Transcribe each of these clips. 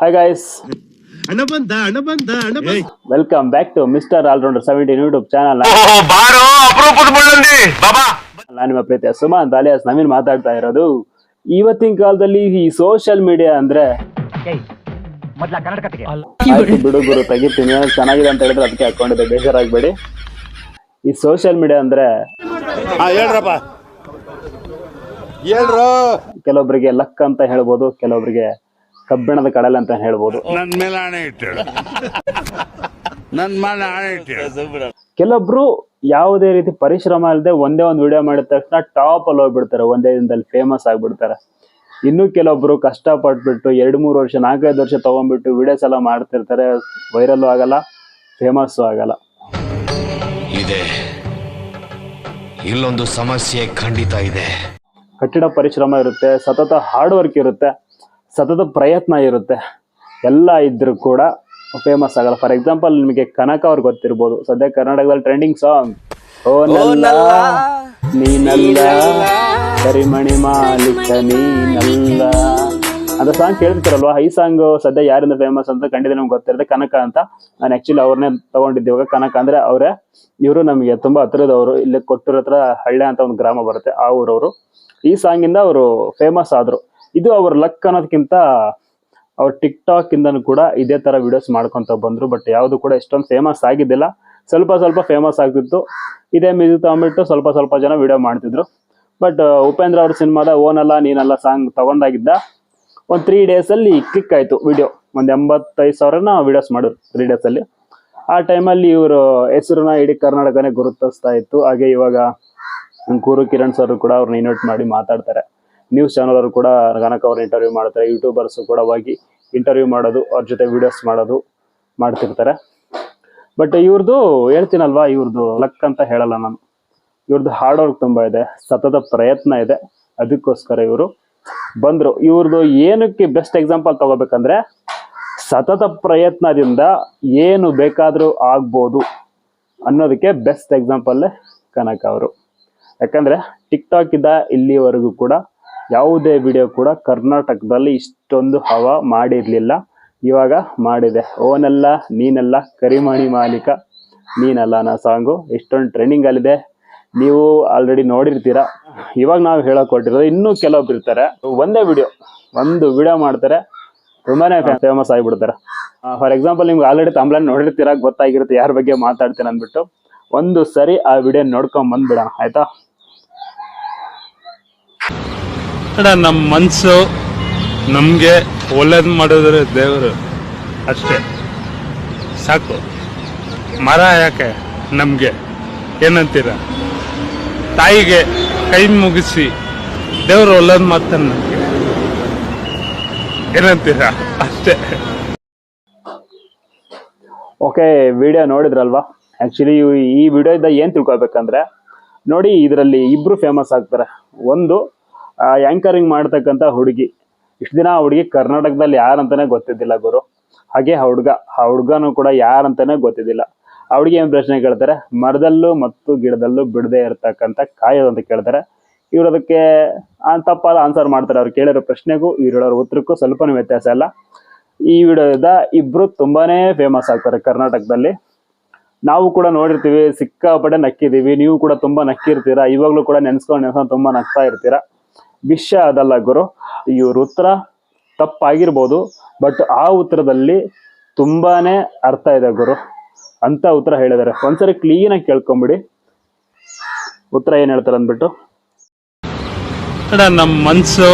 Hi guys ಹಣ ಬಂದ ಹಣ ಬಂದ ಹಣ welcome back to mister allrounder seventeen YouTube channel ಬಾರೋ ಅಪರೂಪದ ಬಳ್ಳಂದಿ ಬಾಬಾ. ನಾನು ನಿಮ್ಮ ಪ್ರೀತಿಯ ಸುಮಂತ್ ಅಲಿಯಾಸ್. ನವೀನ್ ಮಾತಾಡ್ತಾ ಇರೋದು. ಇವತ್ತಿನ ಕಾಲದಲ್ಲಿ ಈ ಸೋಷಿಯಲ್ ಮೀಡಿಯಾ ಅಂದ್ರೆ ಬಿಡು ಗುರು ತೆಗಿತೀನಿ. ಚೆನ್ನಾಗಿದೆ ಅಂತ ಹೇಳಿದ್ರೆ ಅದಕ್ಕೆ ಹಾಕೊಂಡಿದ್ದೆ. ಬೇಜಾರಾಗಬೇಡಿ. ಈ ಸೋಷಿಯಲ್ ಮೀಡಿಯಾ ಅಂದ್ರೆ ಹೇಳ್ರಪ್ಪ. ಹೇಳ್ರು. ಕೆಲವೊಬ್ಬರಿಗೆ ಲಕ್ ಅಂತ ಹೇಳ್ಬೋದು ಕೆಲವೊಬ್ಬರಿಗೆ ಕಬ್ಬಿಣದ ಕಡಲೆ ಅಂತ ಹೇಳ್ಬೋದು. ನನ್ನ ಮೇಲೆ ಆಣೆ ನನ್ನ ಮೇಲೆ ಆಣೆ ಕೆಲವೊಬ್ರು ಯಾವುದೇ ರೀತಿ ಪರಿಶ್ರಮ ಇಲ್ಲದೆ ಒಂದೇ ಒಂದು ವಿಡಿಯೋ ಮಾಡಿದ ತಕ್ಷಣ ಟಾಪ್ ಅಲ್ಲಿ ಹೋಗ್ಬಿಡ್ತಾರೆ ಒಂದೇ ದಿನದಲ್ಲಿ ಫೇಮಸ್ ಆಗ್ಬಿಡ್ತಾರೆ. ಇನ್ನು ಕೆಲವೊಬ್ರು ಕಷ್ಟಪಟ್ಬಿಟ್ಟು ಎರಡು ಮೂರು ವರ್ಷ ನಾಲ್ಕೈದು ವರ್ಷ ತಗೊಂಡ್ಬಿಟ್ಟು ವಿಡಿಯೋಸ್ ಎಲ್ಲ ಮಾಡ್ತಿರ್ತಾರೆ ವೈರಲ್ ಆಗಲ್ಲ ಫೇಮಸ್ಸು ಆಗಲ್ಲ. ಇದೆ. ಇಲ್ಲೊಂದು ಸಮಸ್ಯೆ ಖಂಡಿತ ಇದೆ. ಕಠಿಣ ಪರಿಶ್ರಮ ಇರುತ್ತೆ ಸತತ ಹಾರ್ಡ್ ವರ್ಕ್ ಇರುತ್ತೆ. ಸತತ ಪ್ರಯತ್ನ ಇರುತ್ತೆ. ಎಲ್ಲ ಇದ್ರೂ ಕೂಡ ಫೇಮಸ್ ಆಗಲ್ಲ. ಫಾರ್ ಎಕ್ಸಾಂಪಲ್ ನಿಮಗೆ ಕನಕ ಅವ್ರಿಗೆ ಗೊತ್ತಿರ್ಬೋದು. ಸದ್ಯ ಕರ್ನಾಟಕದಲ್ಲಿ ಟ್ರೆಂಡಿಂಗ್ ಸಾಂಗ್ ಓ ನಲ್ಲ, ನೀನಲ್ಲ, ಕರಿಮಣಿ ಮಾಲೀಕ, ನೀನಲ್ಲ. ಅಂತ ಸಾಂಗ್ ಕೇಳ್ತಿರಲ್ವಾ ಈ ಸಾಂಗ್ ಸದ್ಯ ಯಾರಿಂದ ಫೇಮಸ್ ಅಂತ ಖಂಡಿತ ನಮ್ಗೆ ಗೊತ್ತಿರುತ್ತೆ. ಕನಕ ಅಂತ ನಾನು ಆಕ್ಚುಲಿ ಅವ್ರನ್ನೇ ತಗೊಂಡಿದ್ದೆ ಇವಾಗ ಕನಕ ಅಂದ್ರೆ ಅವರೇ, ಇವರು ನಮಗೆ ತುಂಬಾ ಹತ್ರದವರು. ಇಲ್ಲಿ ಕೊಟ್ಟಿರೋ ಹತ್ರ ಹಳ್ಳೆ ಅಂತ ಒಂದು ಗ್ರಾಮ ಬರುತ್ತೆ, ಆ ಊರವರು. ಈ ಸಾಂಗಿಂದ ಅವರು ಫೇಮಸ್ ಆದ್ರು. ಇದು ಅವ್ರ ಲಕ್ ಅನ್ನೋದಕ್ಕಿಂತ ಅವ್ರ ಟಿಕ್ ಟಾಕ್ ಇಂದನೂ ಕೂಡ ಇದೇ ತರ ವಿಡಿಯೋಸ್ ಮಾಡ್ಕೊಂತ ಬಂದ್ರು ಬಟ್ ಯಾವುದು ಕೂಡ ಎಷ್ಟೊಂದು ಫೇಮಸ್ ಆಗಿದ್ದಿಲ್ಲ. ಸ್ವಲ್ಪ ಸ್ವಲ್ಪ ಫೇಮಸ್ ಆಗ್ತಿತ್ತು. ಇದೇ ಮ್ಯೂಸಿಕ್ ತಗೊಂಡ್ಬಿಟ್ಟು ಸ್ವಲ್ಪ ಸ್ವಲ್ಪ ಜನ ವಿಡಿಯೋ ಮಾಡ್ತಿದ್ರು. ಬಟ್ ಉಪೇಂದ್ರ ಅವ್ರ ಸಿನಿಮಾದ ಓನಲ್ಲ ನೀನಲ್ಲ ಸಾಂಗ್ ತಗೊಂಡಾಗಿದ್ದ. ಒಂದು ತ್ರೀ ಡೇಸಲ್ಲಿ ಕ್ಲಿಕ್ ಆಯಿತು ವಿಡಿಯೋ ಒಂದು ಎಂಬತ್ತೈದು ಸಾವಿರನ ವಿಡಿಯೋಸ್ ಮಾಡಿದ್ರು ತ್ರೀ ಡೇಸಲ್ಲಿ ಆ ಟೈಮಲ್ಲಿ ಇವರು ಹೆಸರನ್ನ ಇಡೀ ಕರ್ನಾಟಕನೇ ಗುರುತಿಸ್ತಾ ಇತ್ತು. ಹಾಗೆ ಇವಾಗ ಕೂರು ಕಿರಣ್ ಸರ್ ಕೂಡ ಅವ್ರನ್ನ ಇನ್ವೈಟ್ ಮಾಡಿ ಮಾತಾಡ್ತಾರೆ. ನ್ಯೂಸ್ ಚಾನಲ್ ಅವರು ಕೂಡ ಕನಕ ಅವ್ರ ಇಂಟರ್ವ್ಯೂ ಮಾಡ್ತಾರೆ ಯೂಟ್ಯೂಬರ್ಸ್ ಕೂಡ ಹೋಗಿ ಇಂಟರ್ವ್ಯೂ ಮಾಡೋದು, ಅವ್ರ ಜೊತೆ ವಿಡಿಯೋಸ್ ಮಾಡೋದು ಮಾಡ್ತಿರ್ತಾರೆ. ಬಟ್ ಇವ್ರದ್ದು ಹೇಳ್ತೀನಲ್ವಾ ಇವ್ರದ್ದು ಲಕ್ ಅಂತ ಹೇಳಲ್ಲ ನಾನು. ಇವ್ರದ್ದು ಹಾರ್ಡ್ ವರ್ಕ್ ತುಂಬ ಇದೆ, ಸತತ ಪ್ರಯತ್ನ ಇದೆ. ಅದಕ್ಕೋಸ್ಕರ ಇವರು ಬಂದರು. ಇವ್ರದ್ದು ಏನಕ್ಕೆ ಬೆಸ್ಟ್ ಎಕ್ಸಾಂಪಲ್ ತಗೋಬೇಕಂದ್ರೆ, ಸತತ ಪ್ರಯತ್ನದಿಂದ ಏನು ಬೇಕಾದರೂ ಆಗ್ಬೋದು ಅನ್ನೋದಕ್ಕೆ ಬೆಸ್ಟ್ ಎಕ್ಸಾಂಪಲ್ಲೇ ಕನಕ ಅವರು. ಯಾಕಂದರೆ ಟಿಕ್ ಟಾಕ್ ಇದ್ದ ಇಲ್ಲಿವರೆಗೂ ಕೂಡ ಯಾವುದೇ ವಿಡಿಯೋ ಕೂಡ ಕರ್ನಾಟಕದಲ್ಲಿ ಇಷ್ಟೊಂದು ಹವಾ ಮಾಡಿರ್ಲಿಲ್ಲ. ಇವಾಗ ಮಾಡಿದೆ. ಓನೆಲ್ಲ, ನೀನೆಲ್ಲ ಕರಿಮಣಿ ಮಾಲೀಕ. ನೀನಲ್ಲ ನಾ ಸಾಂಗು. ಎಷ್ಟೊಂದು ಟ್ರೆಂಡಿಂಗ್ ಅಲ್ಲಿದೆ. ನೀವು ಆಲ್ರೆಡಿ ನೋಡಿರ್ತೀರಾ. ಇವಾಗ ನಾವು ಹೇಳೋಕೆ ಕೊಟ್ಟಿರೋದು ಇನ್ನೂ ಕೆಲವೊಬ್ರು ಇರ್ತಾರೆ. ಒಂದೇ ವಿಡಿಯೋ ಒಂದು ವಿಡಿಯೋ ಮಾಡ್ತಾರೆ. ತುಂಬಾನೇ ಫೇಮಸ್ ಆಗಿಬಿಡ್ತಾರೆ. ಫಾರ್ ಎಕ್ಸಾಂಪಲ್ ನಿಮ್ಗೆ ಆಲ್ರೆಡಿ ತಂಬ್ಲನ್ ನೋಡಿರ್ತೀರಾ, ಗೊತ್ತಾಗಿರುತ್ತೆ ಯಾರ ಬಗ್ಗೆ ಮಾತಾಡ್ತೀನಿ ಅಂದ್ಬಿಟ್ಟು. ಒಂದು ಸರಿ ಆ ವಿಡಿಯೋ ನೋಡ್ಕೊಂಡ್ ಬಂದ್ಬಿಡೋಣ, ಆಯ್ತಾ? ಅಣ್ಣ ನಮ್ಮ ಮನಸ್ಸು ನಮಗೆ ಒಳ್ಳೇದು ಮಾಡಿದ್ರೆ ದೇವರು ಅಷ್ಟೇ. ಸಾಕು. ಮರ ಯಾಕೆ ನಮಗೆ? ಏನಂತೀರ? ತಾಯಿಗೆ ಕೈ ಮುಗಿಸಿ ದೇವರು ಒಳ್ಳೇದು ಮಾಡ್ತಾನೆ ನಮಗೆ. ಏನಂತೀರ? ಅಷ್ಟೇ. ಓಕೆ, ವಿಡಿಯೋ ನೋಡಿದ್ರಲ್ವಾ? ಆ್ಯಕ್ಚುಲಿ ಈ ವಿಡಿಯೋದ ಏನ್ ತಿಳ್ಕೊಬೇಕಂದ್ರೆ ನೋಡಿ ಇದರಲ್ಲಿ ಇಬ್ರು ಫೇಮಸ್ ಆಗ್ತಾರೆ. ಒಂದು ಆಂಕರಿಂಗ್ ಮಾಡ್ತಕ್ಕಂಥ ಹುಡುಗಿ. ಇಷ್ಟು ದಿನ ಆ ಹುಡುಗಿ ಕರ್ನಾಟಕದಲ್ಲಿ ಯಾರಂತಾನೆ ಗೊತ್ತಿದ್ದಿಲ್ಲ ಗುರು. ಹಾಗೆ ಆ ಹುಡುಗ, ಆ ಹುಡುಗನೂ ಕೂಡ ಯಾರಂತಾನೆ ಗೊತ್ತಿದ್ದಿಲ್ಲ. ಆ ಹುಡುಗಿ ಏನ್ ಪ್ರಶ್ನೆ ಕೇಳ್ತಾರೆ? ಮರದಲ್ಲೂ ಮತ್ತು ಗಿಡದಲ್ಲೂ ಬಿಡದೆ ಇರತಕ್ಕಂಥ ಕಾಯೋದಂತ ಕೇಳ್ತಾರೆ. ಇವ್ರು ಅದಕ್ಕೆ, ಆ ತಪ್ಪಾದ ಆನ್ಸರ್ ಮಾಡ್ತಾರೆ. ಅವ್ರು ಕೇಳಿರೋ ಪ್ರಶ್ನೆಗೂ ಇವ್ರು ಹೇಳೋರ ಉತ್ತರಕ್ಕೂ ಸ್ವಲ್ಪನೂ ವ್ಯತ್ಯಾಸ ಇಲ್ಲ. ಈ ವಿಡಿಯೋದ ಇಬ್ರು ತುಂಬಾನೇ ಫೇಮಸ್ ಆಗ್ತಾರೆ ಕರ್ನಾಟಕದಲ್ಲಿ. ನಾವು ಕೂಡ ನೋಡಿರ್ತೀವಿ, ಸಿಕ್ಕಾಪಟ್ಟೆ ನಕ್ಕಿದ್ದೀವಿ. ನೀವು ಕೂಡ ತುಂಬಾ ನಕ್ಕಿರ್ತೀರಾ. ಇವಾಗ್ಲೂ ಕೂಡ ನೆನ್ಸ್ಕೊಂಡು ನೆನ್ಸ್ಕೊಂಡು ತುಂಬಾ ನಗ್ತಾ ಇರ್ತೀರಾ. ವಿಷಯ ಅದಲ್ಲ ಗುರು. ಇವ್ರ ಉತ್ತರ ತಪ್ಪಾಗಿರ್ಬೋದು ಬಟ್ ಆ ಉತ್ತರದಲ್ಲಿ ತುಂಬಾನೇ ಅರ್ಥ ಇದೆ ಗುರು. ಅಂತ ಉತ್ತರ ಹೇಳಿದ್ದಾರೆ. ಒಂದ್ಸರಿ ಕ್ಲೀನ್ ಆಗಿ ಕೇಳ್ಕೊಂಬಿಡಿ. ಉತ್ತರ ಏನ್ ಹೇಳ್ತಾರೆ ಅಂದ್ಬಿಟ್ಟು? ನಮ್ಮ ಮನಸ್ಸು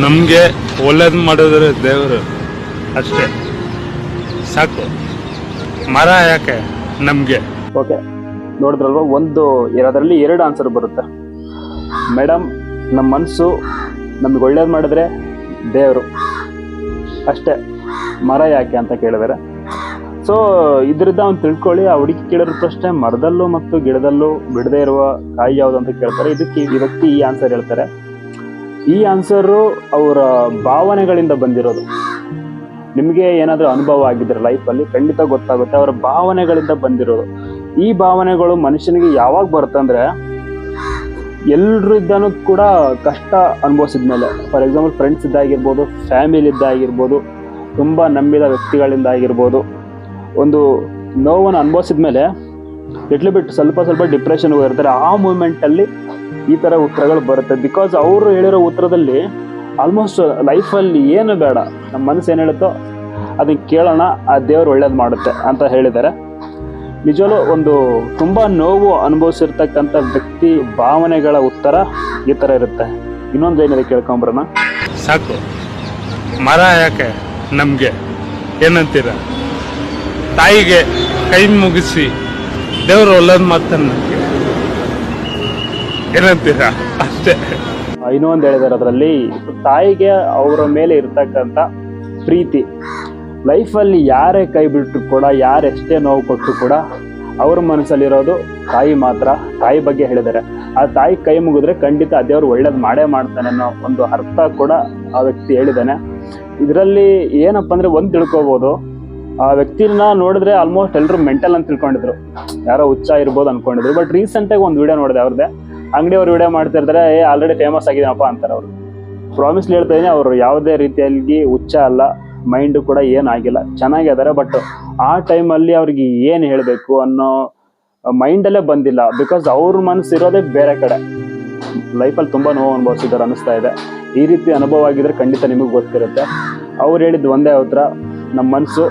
ನಮಗೆ ಒಳ್ಳೇದು ಮಾಡಿದ್ರೆ ದೇವರು ಅಷ್ಟೇ. ಸಾಕು. ಮರ ಯಾಕೆ? ನಮಗೆ. ಓಕೆ ನೋಡಿದ್ರಲ್ವ? ಒಂದು ಅದರಲ್ಲಿ ಎರಡು ಆನ್ಸರ್ ಬರುತ್ತೆ. ಮೇಡಮ್ ನಮ್ಮ ಮನಸ್ಸು ನಮಗೆ ಒಳ್ಳೇದು ಮಾಡಿದ್ರೆ ದೇವರು. ಅಷ್ಟೇ. ಮರ ಯಾಕೆ ಅಂತ ಕೇಳಿದರೆ. ಸೊ ಇದರಿಂದ ಅವ್ನು ತಿಳ್ಕೊಳ್ಳಿ, ಆ ಹುಡುಗಿ ಕೇಳಿರೋ ಪ್ರಶ್ನೆ ಮರದಲ್ಲೂ ಮತ್ತು ಗಿಡದಲ್ಲೂ ಬಿಡದೇ ಇರುವ ಕಾಯಿ ಯಾವುದು ಅಂತ ಕೇಳ್ತಾರೆ. ಇದಕ್ಕೆ ಈ ವ್ಯಕ್ತಿ ಈ ಆನ್ಸರ್ ಹೇಳ್ತಾರೆ. ಈ ಆನ್ಸರು ಅವರ ಭಾವನೆಗಳಿಂದ ಬಂದಿರೋದು. ನಿಮಗೆ ಏನಾದರೂ ಅನುಭವ ಆಗಿದ್ರೆ ಲೈಫಲ್ಲಿ ಖಂಡಿತ ಗೊತ್ತಾಗುತ್ತೆ. ಅವರ ಭಾವನೆಗಳಿಂದ ಬಂದಿರೋದು. ಈ ಭಾವನೆಗಳು ಮನುಷ್ಯನಿಗೆ ಯಾವಾಗ ಬರುತ್ತಂದ್ರೆ ಎಲ್ರಿದ್ದಾನು ಕೂಡ ಕಷ್ಟ ಅನುಭವಿಸಿದ್ಮೇಲೆ ಫಾರ್ ಎಕ್ಸಾಂಪಲ್ ಫ್ರೆಂಡ್ಸ್ ಇದ್ದಾಗಿರ್ಬೋದು ಫ್ಯಾಮಿಲಿ ಇದ್ದಾಗಿರ್ಬೋದು, ತುಂಬ ನಂಬಿದ ವ್ಯಕ್ತಿಗಳಿಂದ ಆಗಿರ್ಬೋದು, ಒಂದು ನೋವನ್ನು ಅನುಭವಿಸಿದ ಮೇಲೆ ಇಟ್ಲಿ ಬಿಟ್ಟು ಸ್ವಲ್ಪ ಸ್ವಲ್ಪ ಡಿಪ್ರೆಷನ್ಗೆ ಹೋಗಿರ್ತಾರೆ ಆ ಮೂಮೆಂಟಲ್ಲಿ ಈ ಥರ ಉತ್ತರಗಳು ಬರುತ್ತೆ. ಬಿಕಾಸ್ ಅವರು ಹೇಳಿರೋ ಉತ್ತರದಲ್ಲಿ ಆಲ್ಮೋಸ್ಟ್ ಲೈಫಲ್ಲಿ ಏನು ಬೇಡ ನಮ್ಮ ಮನಸ್ಸು ಏನು ಹೇಳುತ್ತೋ ಅದನ್ನ ಕೇಳೋಣ, ಆ ದೇವರು ಒಳ್ಳೇದು ಮಾಡುತ್ತೆ ಅಂತ ಹೇಳಿದ್ದಾರೆ. ನಿಜವೂ ಒಂದು ತುಂಬ ನೋವು ಅನುಭವಿಸಿರ್ತಕ್ಕಂಥ ವ್ಯಕ್ತಿ ಭಾವನೆಗಳ ಉತ್ತರ ಈ ಥರ ಇರುತ್ತೆ. ಇನ್ನೊಂದು ಏನಿದೆ ಕೇಳ್ಕೊಂಬರೋಣ ಸಾಕು. ಮರ ಯಾಕೆ ನಮಗೆ? ಏನಂತೀರ? ತಾಯಿಗೆ ಕೈ ಮುಗಿಸಿ ದೇವರು ಒಳ್ಳೇದು ಮಾತನ್ನು ಏನಂತೀರ? ಅಷ್ಟೇ. ಇನ್ನೊಂದು ಹೇಳಿದಾರೆ ಅದರಲ್ಲಿ ತಾಯಿಗೆ ಅವರ ಮೇಲೆ ಇರ್ತಕ್ಕಂಥ ಪ್ರೀತಿ. ಲೈಫಲ್ಲಿ ಯಾರೇ ಕೈ ಬಿಟ್ಟರು ಕೂಡ ಯಾರೆಷ್ಟೇ ನೋವು ಕೊಟ್ಟರು ಕೂಡ ಅವ್ರ ಮನಸ್ಸಲ್ಲಿರೋದು ತಾಯಿ ಮಾತ್ರ, ತಾಯಿ ಬಗ್ಗೆ ಹೇಳಿದ್ದಾರೆ. ಆ ತಾಯಿ ಕೈ ಮುಗಿದ್ರೆ ಖಂಡಿತ ಅದೇವ್ರು ದೇವ್ರು ಒಳ್ಳೇದು ಮಾಡೇ ಮಾಡ್ತಾನೆ ಅನ್ನೋ ಒಂದು ಅರ್ಥ ಕೂಡ ಆ ವ್ಯಕ್ತಿ ಹೇಳಿದ್ದಾನೆ. ಇದರಲ್ಲಿ ಏನಪ್ಪ ಅಂದ್ರೆ ಒಂದು ತಿಳ್ಕೊಬೋದು. ಆ ವ್ಯಕ್ತಿನ ನೋಡಿದ್ರೆ ಆಲ್ಮೋಸ್ಟ್ ಎಲ್ಲರೂ ಮೆಂಟಲ್ ಅಂತ ತಿಳ್ಕೊಂಡಿದ್ರು. ಯಾರೋ ಹುಚ್ಚ ಇರ್ಬೋದು ಅನ್ಕೊಂಡಿದ್ರು. ಬಟ್ ರೀಸೆಂಟಾಗಿ ಒಂದು ವಿಡಿಯೋ ನೋಡಿದೆ ಅವ್ರದ್ದೇ ಅಂಗಡಿಯವ್ರು ವಿಡಿಯೋ ಮಾಡ್ತಿರ್ತಾರೆ ಏ ಆಲ್ರೆಡಿ ಫೇಮಸ್ ಆಗಿದ್ದೀನಪ್ಪ ಅಂತಾರೆ ಅವರು. ಪ್ರಾಮಿಸ್ ಹೇಳ್ತಾ ಇದ್ದೀನಿ, ಅವರು ಯಾವುದೇ ರೀತಿಯಲ್ಲಿ ಹುಚ್ಚ ಅಲ್ಲ ಮೈಂಡು ಕೂಡ ಏನಾಗಿಲ್ಲ ಚೆನ್ನಾಗಿದ್ದಾರೆ ಬಟ್ ಆ ಟೈಮಲ್ಲಿ ಅವ್ರಿಗೆ ಏನು ಹೇಳಬೇಕು ಅನ್ನೋ ಮೈಂಡಲ್ಲೇ ಬಂದಿಲ್ಲ. ಬಿಕಾಸ್ ಅವ್ರ ಮನಸ್ಸು ಬೇರೆ ಕಡೆ. ಲೈಫಲ್ಲಿ ತುಂಬ ನೋವು ಅನುಭವಿಸಿದ್ದಾರೆ ಅನಿಸ್ತಾ ಇದೆ. ಈ ರೀತಿ ಅನುಭವ ಆಗಿದ್ರೆ ಖಂಡಿತ ನಿಮಗೆ ಗೊತ್ತಿರುತ್ತೆ. ಅವ್ರು ಹೇಳಿದ್ದು ಒಂದೇ ಉತ್ತರ ನಮ್ಮ ಮನಸ್ಸು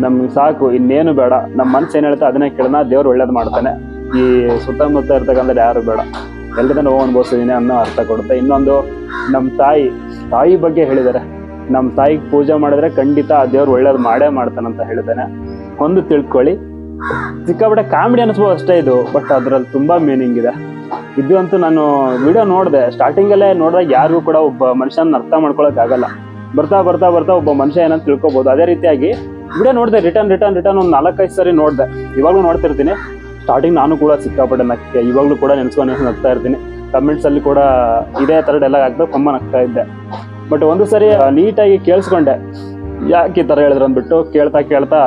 ನಮ್ಗೆ ಸಾಕು, ಇನ್ನೇನು ಬೇಡ. ನಮ್ಮ ಮನಸ್ಸು ಏನು ಹೇಳುತ್ತೆ ಅದನ್ನೇ ಕೇಳೋಣ, ದೇವ್ರು ಒಳ್ಳೇದು ಮಾಡ್ತಾನೆ. ಈ ಸುತ್ತಮುತ್ತ ಇರ್ತಕ್ಕಂಥ ಯಾರು ಬೇಡ. ಎಲ್ಲದನ್ನ ನೋವು ಅನುಭವಿಸಿದೀನಿ ಅನ್ನೋ ಅರ್ಥ ಕೊಡುತ್ತೆ. ಇನ್ನೊಂದು ನಮ್ಮ ತಾಯಿ ತಾಯಿ ಬಗ್ಗೆ ಹೇಳಿದ್ದಾರೆ. ನಮ್ಮ ತಾಯಿಗೆ ಪೂಜೆ ಮಾಡಿದ್ರೆ ಖಂಡಿತ ಆ ದೇವ್ರು ಒಳ್ಳೇದು ಮಾಡೇ ಮಾಡ್ತಾನಂತ ಹೇಳ್ತಾನೆ. ಒಂದು ತಿಳ್ಕೊಳ್ಳಿ. ಸಿಕ್ಕಾಪಟ್ಟೆ ಕಾಮಿಡಿ ಅನಿಸ್ಬೋದು ಅಷ್ಟೇ ಇದು, ಬಟ್ ಅದ್ರಲ್ಲಿ ತುಂಬಾ ಮೀನಿಂಗ್ ಇದೆ. ಇದು ಅಂತೂ ನಾನು ವಿಡಿಯೋ ನೋಡಿದೆ. ಸ್ಟಾರ್ಟಿಂಗಲ್ಲೇ ನೋಡಿದಾಗ ಯಾರಿಗೂ ಕೂಡ ಒಬ್ಬ ಮನುಷ್ಯನ ಅರ್ಥ ಮಾಡ್ಕೊಳಕ್ ಆಗಲ್ಲ. ಬರ್ತಾ ಬರ್ತಾ ಬರ್ತಾ ಒಬ್ಬ ಮನುಷ್ಯ ಏನಂತ ತಿಳ್ಕೊಬೋದು. ಅದೇ ರೀತಿಯಾಗಿ ವಿಡಿಯೋ ನೋಡಿದೆ ರಿಟರ್ನ್ ರಿಟರ್ನ್ ರಿಟರ್ನ್ ಒಂದು ನಾಲ್ಕೈದು ಸರಿ ನೋಡಿದೆ. ಇವಾಗಲೂ ನೋಡ್ತಿರ್ತೀನಿ. ಸ್ಟಾರ್ಟಿಂಗ್ ನಾನು ಕೂಡ ಸಿಕ್ಕಾಪಟ್ಟೆ ನಕ್ಕೆ ಇವಾಗಲೂ ಕೂಡ ನೆನೆಸ್ಕೊಂಡು ನಗ್ತಾ ಇರ್ತೀನಿ. ಕಮೆಂಟ್ಸ್ ಅಲ್ಲಿ ಕೂಡ ಇದೇ ಥರ ಡೈಲಾಗ್ ಹಾಕ್ತಾ ತುಂಬ ನಗ್ತಾ ಇದ್ದೆ. ಬಟ್ ಒಂದು ಸರಿ ನೀಟಾಗಿ ಕೇಳಿಸ್ಕೊಂಡೆ. ಯಾಕೆ ಈ ಥರ ಹೇಳಿದ್ರು ಅಂದ್ಬಿಟ್ಟು ಕೇಳ್ತಾ ಕೇಳ್ತಾ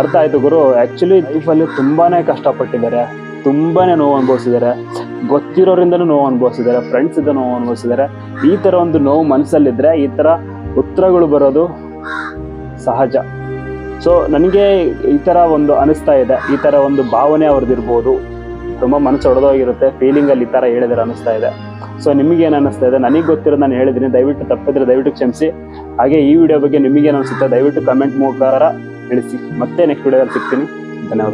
ಅರ್ಥ ಆಯ್ತು ಗುರು. ಆ್ಯಕ್ಚುಲಿ ಲೈಫಲ್ಲಿ ತುಂಬಾನೇ ಕಷ್ಟಪಟ್ಟಿದ್ದಾರೆ. ತುಂಬಾನೇ ನೋವು ಅನುಭವಿಸಿದ್ದಾರೆ. ಗೊತ್ತಿರೋರಿಂದನೂ ನೋವು ಅನುಭವಿಸಿದ್ದಾರೆ. ಫ್ರೆಂಡ್ಸ್ ಇಂದ ನೋವು ಅನುಭವಿಸಿದ್ದಾರೆ. ಈ ಥರ ಒಂದು ನೋವು ಮನಸ್ಸಲ್ಲಿದ್ದರೆ ಈ ಥರ ಉತ್ತರಗಳು ಬರೋದು ಸಹಜ. ಸೊ ನನಗೆ ಈ ಥರ ಒಂದು ಅನಿಸ್ತಾ ಇದೆ. ಈ ಥರ ಒಂದು ಭಾವನೆ ಅವ್ರದ್ದು ಇರ್ಬೋದು ತುಂಬ ಮನಸ್ಸು ಹೊಡೆದೋಗಿರುತ್ತೆ ಫೀಲಿಂಗಲ್ಲಿ ಈ ಥರ ಹೇಳಿದ್ರೆ ಅನಿಸ್ತಾ ಇದೆ. ಸೊ ನಿಮಗೇನು ಅನಿಸ್ತಾ ಇದೆ? ನನಗೆ ಗೊತ್ತಿರೋದು ನಾನು ಹೇಳಿದ್ದೀನಿ. ದಯವಿಟ್ಟು ತಪ್ಪಿದ್ರೆ ದಯವಿಟ್ಟು ಕ್ಷಮಿಸಿ. ಹಾಗೆ ಈ ವಿಡಿಯೋ ಬಗ್ಗೆ ನಿಮಗೇನು ಅನಿಸುತ್ತೆ ದಯವಿಟ್ಟು ಕಮೆಂಟ್ ಮೂಲಕ ತಿಳಿಸಿ. ಮತ್ತೆ ನೆಕ್ಸ್ಟ್ ವಿಡಿಯೋದಲ್ಲಿ ಸಿಗ್ತೀನಿ. ಧನ್ಯವಾದ.